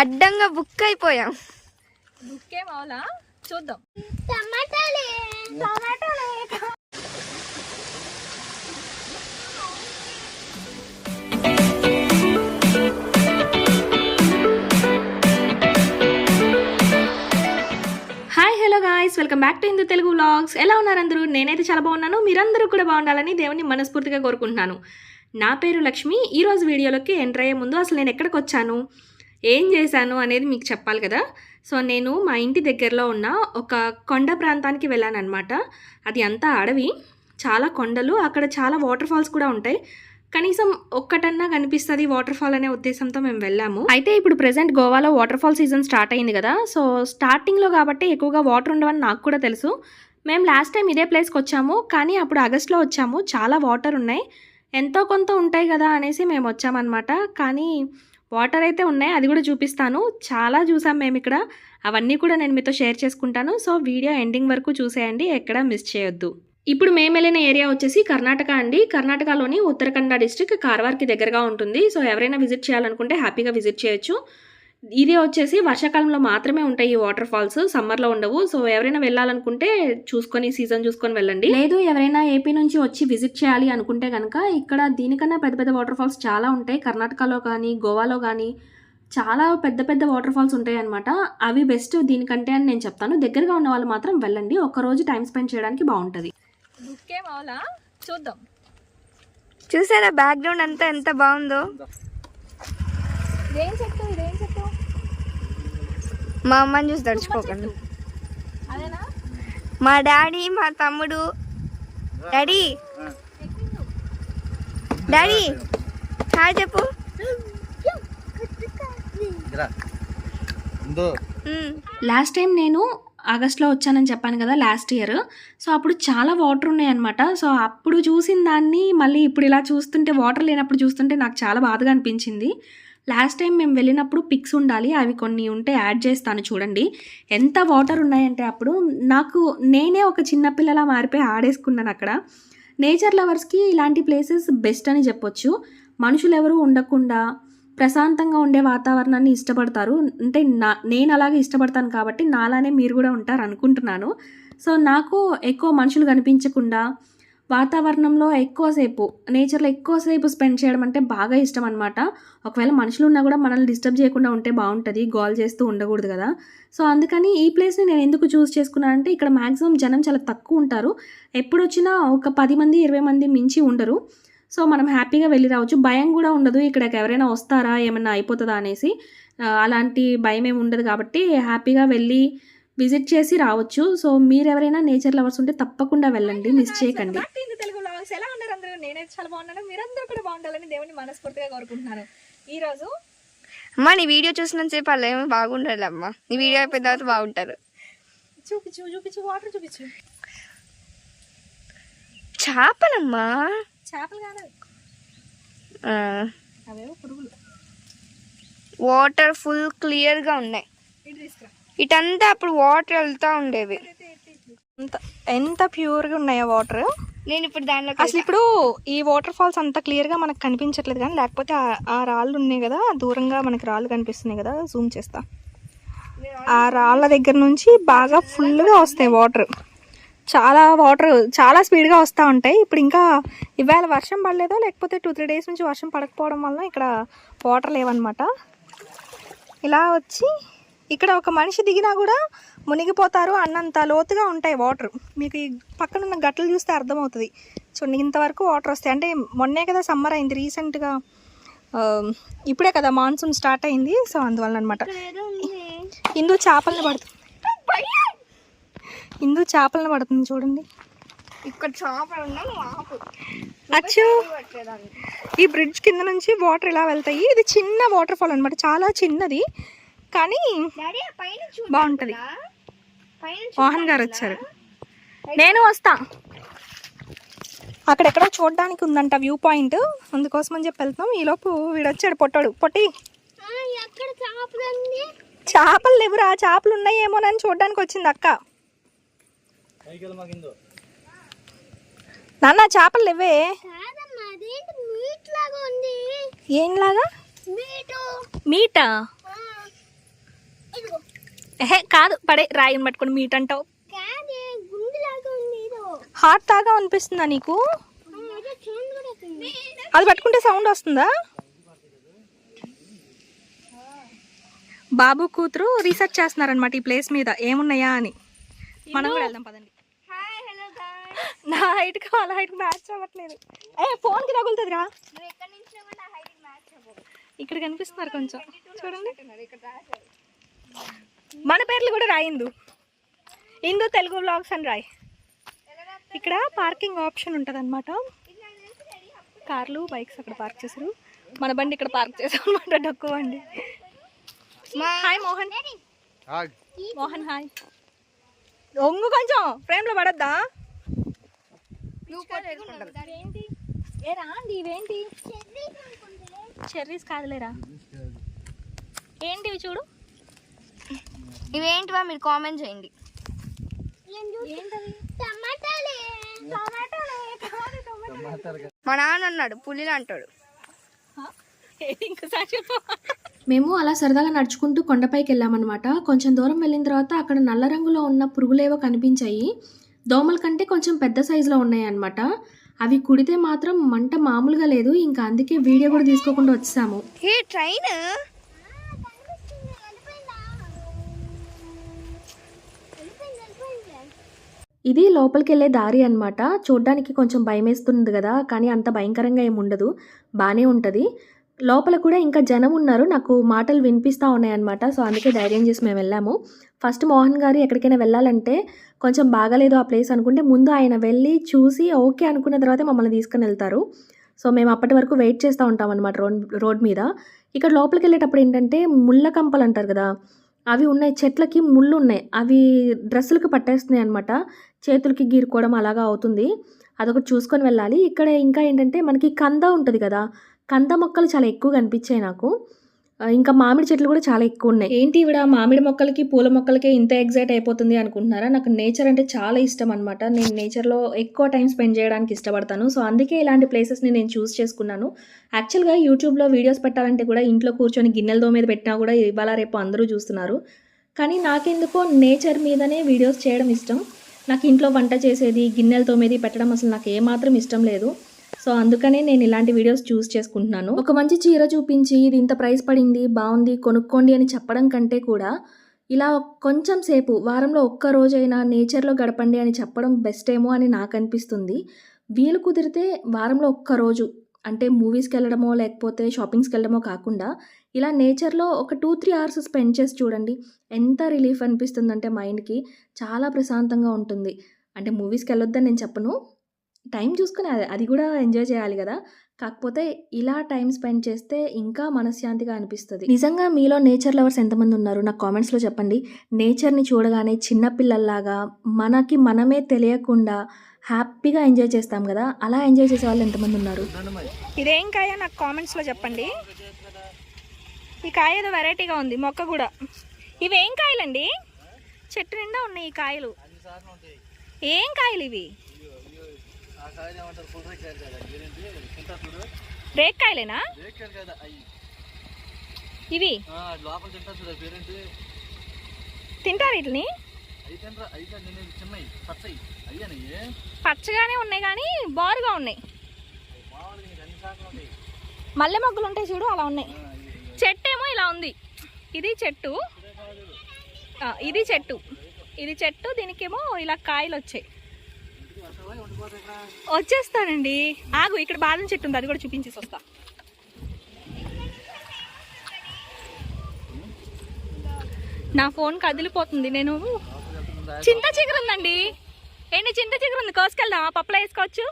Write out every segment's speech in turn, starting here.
అడ్డంగా బుక్ అయిపోయాం. బుక్కే మావులా? చూద్దాం. Hi hello guys welcome back to Hindu Telugu vlogs ఎలా ఉన్నారు అందరూ? నేనైతే చాలా బాగున్నాను. మీరందరూ కూడా బాగుండాలని దేవుని మనస్ఫూర్తిగా కోరుకుంటున్నాను. నా పేరు లక్ష్మి. ఈ రోజు వీడియోలోకి ఎంటర్ అయ్యే ముందు అసలు నేను ఎక్కడికి వచ్చాను? ఏం చేశాను అనేది మీకు చెప్పాలి కదా? సో నేను మా ఇంటి దగ్గరలో ఉన్న ఒక కొండ ప్రాంతానికి వెళ్ళాను అనమాట అది అంతా అడవి. చాలా కొండలు అక్కడ చాలా వాటర్ ఫాల్స్ కూడా ఉంటాయి. కనీసం ఒక్కటన్నా కనిపిస్తుంది వాటర్ ఫాల్ అనే ఉద్దేశంతో మేము వెళ్ళాము. అయితే ఇప్పుడు ప్రెసెంట్ గోవాలో వాటర్ ఫాల్ సీజన్ స్టార్ట్ అయింది కదా? సో స్టార్టింగ్లో కాబట్టి ఎక్కువగా వాటర్ ఉండవని నాకు కూడా తెలుసు. మేము లాస్ట్ టైం ఇదే ప్లేస్కి వచ్చాము. కానీ అప్పుడు ఆగస్ట్లో వచ్చాము. చాలా వాటర్ ఉన్నాయి. ఎంతో కొంత ఉంటాయి కదా అనేసి మేము వచ్చామన్నమాట. కానీ వాటర్ అయితే ఉన్నాయి అది కూడా చూపిస్తాను. చాలా చూసాం మేము ఇక్కడ. అవన్నీ కూడా నేను మీతో షేర్ చేసుకుంటాను. సో వీడియో ఎండింగ్ వరకు చూసేయండి ఎక్కడ మిస్ చేయొద్దు. ఇప్పుడు మేము వెళ్ళిన ఏరియా వచ్చేసి కర్ణాటక అండి. కర్ణాటకలోని ఉత్తరాఖండ డిస్ట్రిక్ట్ కార్వార్కి దగ్గరగా ఉంటుంది. సో ఎవరైనా విజిట్ చేయాలనుకుంటే హ్యాపీగా విజిట్ చేయొచ్చు. ఇది వచ్చేసి వర్షాకాలంలో మాత్రమే ఉంటాయి ఈ వాటర్ ఫాల్స్ సమ్మర్లో ఉండవు. సో ఎవరైనా వెళ్ళాలనుకుంటే చూసుకొని సీజన్ చూసుకొని వెళ్ళండి. లేదు ఎవరైనా ఏపీ నుంచి వచ్చి విజిట్ చేయాలి అనుకుంటే కనుక ఇక్కడ దీనికన్నా పెద్ద పెద్ద వాటర్ ఫాల్స్ చాలా ఉంటాయి. కర్ణాటకలో కానీ గోవాలో కానీ చాలా పెద్ద పెద్ద వాటర్ ఫాల్స్ ఉంటాయి అనమాట అవి బెస్ట్ దీనికంటే అని నేను చెప్తాను. దగ్గరగా ఉన్న వాళ్ళు మాత్రం వెళ్ళండి. ఒక రోజు టైం స్పెండ్ చేయడానికి బాగుంటుంది. చూద్దాం. చూసారా బ్యాక్గ్రౌండ్ అంతా ఎంత బాగుందో? ఇదేం ఇదేం మా అమ్మని చూసి తడుచుకోకండి. అదేనా? మా డాడీ మా తమ్ముడు. డాడీ. డాడీ. హాయ్ చెప్పు. లాస్ట్ టైం నేను ఆగస్ట్లో వచ్చానని చెప్పాను కదా లాస్ట్ ఇయర్. సో అప్పుడు చాలా వాటర్ ఉన్నాయన్నమాట. సో అప్పుడు చూసిన దాన్ని మళ్ళీ ఇప్పుడు ఇలా చూస్తుంటే వాటర్ లేనప్పుడు చూస్తుంటే నాకు చాలా బాధగా అనిపించింది. లాస్ట్ టైం మేము వెళ్ళినప్పుడు పిక్స్ ఉండాలి అవి కొన్ని ఉంటే యాడ్ చేస్తాను చూడండి. ఎంత వాటర్ ఉన్నాయంటే అప్పుడు నాకు నేనే ఒక చిన్నపిల్లలా మారిపోయి ఆడేసుకున్నాను అక్కడ. నేచర్ లవర్స్కి ఇలాంటి ప్లేసెస్ బెస్ట్ అని చెప్పొచ్చు. మనుషులు ఎవరు ఉండకుండా ప్రశాంతంగా ఉండే వాతావరణాన్ని ఇష్టపడతారు. అంటే నా నేను అలాగే ఇష్టపడతాను కాబట్టి నాలానే మీరు కూడా ఉంటారు అనుకుంటున్నాను సో నాకు ఎక్కువ మనుషులు కనిపించకుండా వాతావరణంలో ఎక్కువసేపు నేచర్లో ఎక్కువసేపు స్పెండ్ చేయడం అంటే బాగా ఇష్టం అనమాట ఒకవేళ మనుషులు ఉన్నా కూడా మనల్ని డిస్టర్బ్ చేయకుండా ఉంటే బాగుంటుంది గోల్ చేస్తూ ఉండకూడదు కదా. సో అందుకని ఈ ప్లేస్ని నేను ఎందుకు చూస్ చేసుకున్నానంటే ఇక్కడ మ్యాక్సిమం జనం చాలా తక్కువ ఉంటారు. ఎప్పుడు వచ్చినా ఒక పది మంది ఇరవై మంది మించి ఉండరు. సో మనం హ్యాపీగా వెళ్ళి రావచ్చు. భయం కూడా ఉండదు. ఇక్కడికి ఎవరైనా వస్తారా? ఏమైనా అయిపోతుందా? అనేసి. అలాంటి భయం ఏమి ఉండదు కాబట్టి హ్యాపీగా వెళ్ళి విజిట్ చేసి రావచ్చు. సో మీరు ఎవరైనా నేచర్ లవర్స్ ఉంటే తప్పకుండా వెళ్ళండి. మిస్ చేయకండి. తెలుగు వ్లాగ్స్ ఎలా ఉన్నారు అందరూ? నేనైతే చాలా బాగున్నాను. మీరందరూ కూడా బాగుండాలని దేవుని మనస్ఫూర్తిగా కోరుకుంటున్నాను. ఈ రోజు అమ్మా నీ వీడియో చూసినంతసేపు వాళ్ళు ఏమో బాగుండాలి అమ్మా. నీ వీడియో అయిపోయిన తర్వాత బాగుంటారు. చూపించు చూపించు వాటర్ చూపించు. చేపలమ్మా. చేపలు కాదు. అవేవో పురుగులు. వాటర్ ఫుల్ క్లియర్గా ఉన్నాయి. ఇటు తీసుకురా. ఇటంతా అప్పుడు వాటర్ వెళ్తా ఉండేవి. ఎంత ఎంత ప్యూర్గా ఉన్నాయో వాటర్ నేను ఇప్పుడు దానిలో అసలు ఇప్పుడు ఈ వాటర్ ఫాల్స్ అంత క్లియర్గా మనకు కనిపించట్లేదు కానీ లేకపోతే ఆ- రాళ్ళు ఉన్నాయి కదా దూరంగా మనకి రాళ్ళు కనిపిస్తున్నాయి కదా జూమ్ చేస్తా. ఆ రాళ్ళ దగ్గర నుంచి బాగా ఫుల్గా వస్తాయి వాటర్ చాలా వాటర్ చాలా స్పీడ్గా వస్తూ ఉంటాయి. ఇప్పుడు ఇంకా ఇవాళ వర్షం పడలేదో? లేకపోతే టూ త్రీ డేస్ నుంచి వర్షం పడకపోవడం వల్ల ఇక్కడ వాటర్ లేవన్నమాట. ఇలా వచ్చి ఇక్కడ ఒక మనిషి దిగినా కూడా మునిగిపోతారు అన్నంత లోతుగా ఉంటాయి వాటర్. మీకు ఈ పక్కన ఉన్న గట్లు చూస్తే అర్థమవుతుంది. చూడండి ఇంతవరకు వాటర్ వస్తాయి. అంటే మొన్నే కదా సమ్మర్ అయింది. రీసెంట్గా ఇప్పుడే కదా మాన్సూన్ స్టార్ట్ అయింది. సో అందువల్ల అనమాట ఇందు చేపలను పడుతుంది ఇందు చేపలను పడుతుంది చూడండి. ఇక్కడ చేపలు అచ్చు. ఈ బ్రిడ్జ్ కింద నుంచి వాటర్ ఇలా వెళ్తాయి. ఇది చిన్న వాటర్ ఫాల్ అనమాట చాలా చిన్నది. కానీ బాగుంటది. మోహన్ గారు వచ్చారు. నేను వస్తా. అక్కడెక్కడో చూడడానికి ఉందంట వ్యూ పాయింట్. అందుకోసం అని చెప్పి వెళ్తాం ఈలోపు వీడు వచ్చాడు పొట్టాడు. పొట్టి. చేపలు లేవురా. చేపలు ఉన్నాయేమోనని చూడడానికి వచ్చింది అక్క. నాన్న చేపలు లేవే. ఏంలాగా? మీటా? ఎహే కాదు పడే రాయిని పట్టుకొని మీట్ అంటావు. హార్ట్ తాగా అనిపిస్తుందా నీకు. అది పట్టుకుంటే సౌండ్ వస్తుందా? బాబు కూతురు రీసెర్చ్ చేస్తున్నారనమాట ఈ ప్లేస్ మీద. ఏమున్నాయా అని. మనం కూడా వెళ్దాం పదండి. నా హైట్ వాళ్ళ హైట్ మ్యాచ్ అవ్వట్లేదు. ఏ ఫోన్కి మ్యాచ్ అవ్వవు ఇక్కడ కనిపిస్తున్నారు కొంచెం. చూడండి. మన పేర్లు కూడా రాయిందు ఇందు తెలుగు బ్లాగ్స్ అని రాయ్. ఇక్కడ పార్కింగ్ ఆప్షన్ ఉంటుంది అనమాట కార్లు బైక్స్ అక్కడ పార్క్ చేశారు. మన బండి ఇక్కడ పార్క్ చేసాం అనమాట డక్కు బండి. హాయ్ మోహన్. మోహన్ హాయ్ ఒంగు కొంచెం ఫ్రేమ్లో పడద్దా? చెర్రీస్ కాదులేరా? ఏంటివి చూడు? ఇవేంటివా మీరు కామెంట్ చేయండి. మా నాన్న అన్నాడు పులిలు అంటాడు. మేము అలా సరదాగా నడుచుకుంటూ కొండపైకి వెళ్ళామన్నమాట. కొంచెం దూరం వెళ్ళిన తర్వాత అక్కడ నల్ల రంగులో ఉన్న పురుగులేవో కనిపించాయి. దోమల కంటే కొంచెం పెద్ద సైజులో ఉన్నాయి అన్నమాట అవి కుడితే మాత్రం మంట మామూలుగా లేదు. ఇంకా అందుకే వీడియో కూడా తీసుకోకుండా వచ్చాము. ట్రైన్? ఇది లోపలికి వెళ్ళే దారి అన్నమాట. చూడ్డానికి కొంచెం భయం వేస్తుంది కదా కానీ అంత భయంకరంగా ఏమి ఉండదు. బాగానే ఉంటుంది. లోపల కూడా ఇంకా జనం ఉన్నారు. నాకు మాటలు వినిపిస్తూ ఉన్నాయన్నమాట సో అందుకే ధైర్యం చేసి మేము వెళ్ళాము. ఫస్ట్ మోహన్ గారు ఎక్కడికైనా వెళ్ళాలంటే కొంచెం బాగాలేదు ఆ ప్లేస్ అనుకుంటే ముందు ఆయన వెళ్ళి చూసి ఓకే అనుకున్న తర్వాత మమ్మల్ని తీసుకుని వెళ్తారు. సో మేము అప్పటి వరకు వెయిట్ చేస్తూ ఉంటాం అనమాట రోడ్ రోడ్ మీద. ఇక్కడ లోపలికి వెళ్ళేటప్పుడు ఏంటంటే ముళ్ళ కంపలు అంటారు కదా అవి ఉన్నాయి చెట్లకి ముళ్ళు ఉన్నాయి. అవి డ్రెస్సులకి పట్టేస్తున్నాయి అనమాట చేతులకి గీరుకోవడం అలాగా అవుతుంది. అదొకటి చూసుకొని వెళ్ళాలి. ఇక్కడ ఇంకా ఏంటంటే మనకి కంద ఉంటుంది కదా. కంద మొక్కలు చాలా ఎక్కువ కనిపించాయి నాకు. ఇంకా మామిడి చెట్లు కూడా చాలా ఎక్కువ ఉన్నాయి. ఏంటి ఇవిడ? మామిడి మొక్కలకి పూల మొక్కలకే ఇంత ఎగ్జైట్ అయిపోతుంది అనుకుంటున్నారా? నాకు నేచర్ అంటే చాలా ఇష్టం అనమాట నేను నేచర్లో ఎక్కువ టైం స్పెండ్ చేయడానికి ఇష్టపడతాను. సో అందుకే ఇలాంటి ప్లేసెస్ని నేను చూస్ చేసుకున్నాను. యాక్చువల్గా యూట్యూబ్లో వీడియోస్ పెట్టాలంటే కూడా ఇంట్లో కూర్చొని గిన్నెలతో మీద పెట్టినా కూడా ఇవాళ రేపు అందరూ చూస్తున్నారు. కానీ నాకెందుకో నేచర్ మీదనే వీడియోస్ చేయడం ఇష్టం. నాకు ఇంట్లో వంట చేసేది గిన్నెలు తోమేది పెట్టడం అసలు నాకు ఏమాత్రం ఇష్టం లేదు. సో అందుకనే నేను ఇలాంటి వీడియోస్ చూస్ చేసుకుంటున్నాను. ఒక మంచి చీర చూపించి ఇది ఇంత ప్రైస్ పడింది బాగుంది కొనుక్కోండి అని చెప్పడం కంటే కూడా ఇలా కొంచెం సేపు వారంలో ఒక్క రోజైనా నేచర్లో గడపండి అని చెప్పడం బెస్ట్ ఏమో అని నాకు అనిపిస్తుంది. వీలు కుదిరితే వారంలో ఒక్క రోజు అంటే మూవీస్కి వెళ్ళడమో లేకపోతే షాపింగ్స్కి వెళ్ళడమో కాకుండా ఇలా నేచర్లో ఒక టూ త్రీ అవర్స్ స్పెండ్ చేసి చూడండి. ఎంత రిలీఫ్ అనిపిస్తుందంటే మైండ్కి చాలా ప్రశాంతంగా ఉంటుంది. అంటే మూవీస్కి వెళ్ళొద్దని నేను చెప్పను. టైం చూసుకుని అది అది కూడా ఎంజాయ్ చేయాలి కదా. కాకపోతే ఇలా టైం స్పెండ్ చేస్తే ఇంకా మనశ్శాంతిగా అనిపిస్తుంది. నిజంగా మీలో నేచర్ లవర్స్ ఎంతమంది ఉన్నారు? నాకు కామెంట్స్లో చెప్పండి. నేచర్ని చూడగానే చిన్నపిల్లల్లాగా మనకి మనమే తెలియకుండా హ్యాపీగా ఎంజాయ్ చేస్తాం కదా. అలా ఎంజాయ్ చేసే వాళ్ళు ఎంతమంది ఉన్నారు? ఇదేం కాయ? నాకు కామెంట్స్లో చెప్పండి. ఈ కాయ ఏదో వెరైటీగా ఉంది మొక్క కూడా. ఇవేం కాయలండి? చెట్టు నిండా ఉన్నాయి ఈ కాయలు. ఏం కాయలు ఇవి? రేక్ కాయలేనా? ఇవి? తింటారు వీటిని? పచ్చగానే ఉన్నాయి కానీ బారుగా ఉన్నాయి. మల్లె మొగ్గలు ఉంటాయి చూడు అలా ఉన్నాయి. చెట్టు ఏమో ఇలా ఉంది. ఇది చెట్టు. ఇది చెట్టు. ఇది చెట్టు దీనికేమో ఇలా కాయలు వచ్చాయి. వచ్చేస్తానండి. ఆగు ఇక్కడ బాదం చెట్టు ఉంది అది కూడా చూపించేసి వస్తా. నా ఫోన్ కదిలిపోతుంది నేను చింత చిగురు ఉందండి. ఏంటి చింత చిగురు ఉంది? కోసుకెళ్దామా? పప్పులో వేసుకోవచ్చు?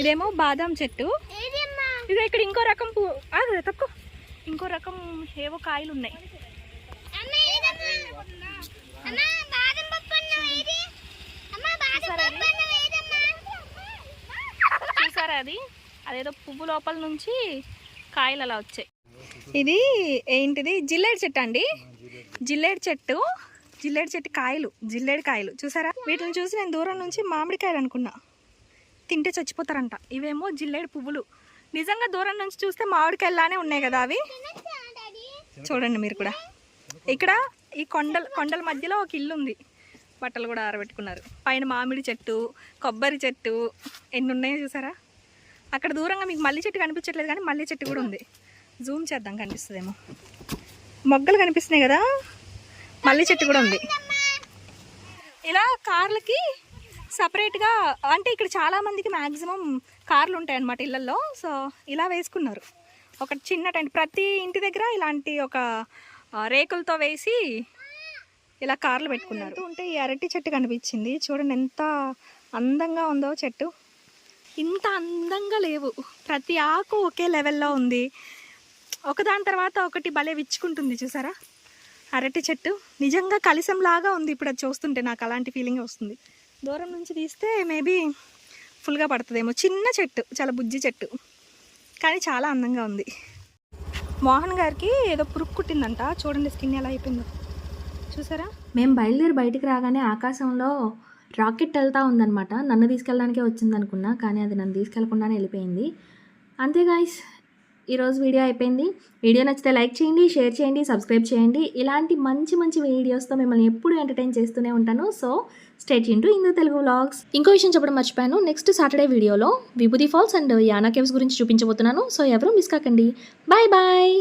ఇదేమో బాదం చెట్టు. ఇది ఇక్కడ ఇంకో రకం పూ తక్కువ ఇంకో రకం ఏవో కాయలు ఉన్నాయి అమ్మ ఏదమ్మా అమ్మ బాదం పప్పు అన్నం ఏది అమ్మ బాదం పప్పు అన్నం ఏదమ్మా చూసారా అది? అదేదో పువ్వు లోపల నుంచి కాయలు అలా వచ్చాయి. ఇది ఏంటిది? జిల్లేడు చెట్టు అండి. జిల్లేడు చెట్టు జిల్లేడు చెట్టు కాయలు జిల్లేడు కాయలు. చూసారా? వీటిని చూసి నేను దూరం నుంచి మామిడికాయలు అనుకున్నా. తింటే చచ్చిపోతారంట. ఇవేమో జిల్లేడు పువ్వులు. నిజంగా దూరం నుంచి చూస్తే మామిడికాయలానే ఉన్నాయి కదా అవి? చూడండి మీరు కూడా. ఇక్కడ ఈ కొండల కొండల మధ్యలో ఒక ఇల్లు ఉంది బట్టలు కూడా ఆరబెట్టుకున్నారు. పైన మామిడి చెట్టు కొబ్బరి చెట్టు ఎన్ని ఉన్నాయో చూసారా? అక్కడ దూరంగా మీకు మల్లి చెట్టు కనిపించట్లేదు కానీ మల్లి చెట్టు కూడా ఉంది. జూమ్ చేద్దాం కనిపిస్తుందేమో. మొగ్గలు కనిపిస్తున్నాయి కదా? మల్లి చెట్టు కూడా ఉంది. ఇలా కార్లకి సపరేట్గా అంటే ఇక్కడ చాలామందికి మ్యాక్సిమం కార్లు ఉంటాయి అన్నమాట ఇళ్ళల్లో సో ఇలా వేసుకున్నారు. ఒక చిన్న టెంట్ ప్రతి ఇంటి దగ్గర ఇలాంటి ఒక రేకులతో వేసి ఇలా కార్లు పెట్టుకున్నారు. ఉంటే ఈ అరటి చెట్టు కనిపించింది. చూడండి ఎంత అందంగా ఉందో చెట్టు. ఇంత అందంగా లేవు. ప్రతి ఆకు ఒకే లెవెల్లో ఉంది. ఒకదాని తర్వాత ఒకటి భలే విచ్చుకుంటుంది చూసారా? అరటి చెట్టు. నిజంగా కలిసంలాగా ఉంది ఇప్పుడు అది చూస్తుంటే నాకు అలాంటి ఫీలింగ్ వస్తుంది. దూరం నుంచి తీస్తే మేబీ ఫుల్గా పడుతుందేమో. చిన్న చెట్టు చాలా బుజ్జి చెట్టు. కానీ చాలా అందంగా ఉంది. మోహన్ గారికి ఏదో పురుగు కుట్టిందంట. చూడండి స్కిన్ ఎలా అయిపోయిందో. చూసారా? మేము బయలుదేరి బయటికి రాగానే ఆకాశంలో రాకెట్ వెళ్తూ ఉందనమాట నన్ను తీసుకెళ్ళడానికే వచ్చింది అనుకున్నా కానీ అది నన్ను తీసుకెళ్ళకుండానే వెళ్ళిపోయింది. అంతే గాయస్ ఈరోజు వీడియో అయిపోయింది. వీడియో నచ్చితే లైక్ చేయండి షేర్ చేయండి సబ్స్క్రైబ్ చేయండి. ఇలాంటి మంచి మంచి వీడియోస్తో మిమ్మల్ని ఎప్పుడు ఎంటర్టైన్ చేస్తూనే ఉంటాను. So state into Hindu Telugu vlogs ఇంకో విషయం చెప్పడం మర్చిపోయాను. నెక్స్ట్ సాటర్డే వీడియోలో విభూతి ఫాల్స్ అండ్ యానా కేవ్స్ గురించి చూపించబోతున్నాను. సో ఎవరు మిస్ కాకండి. Bye bye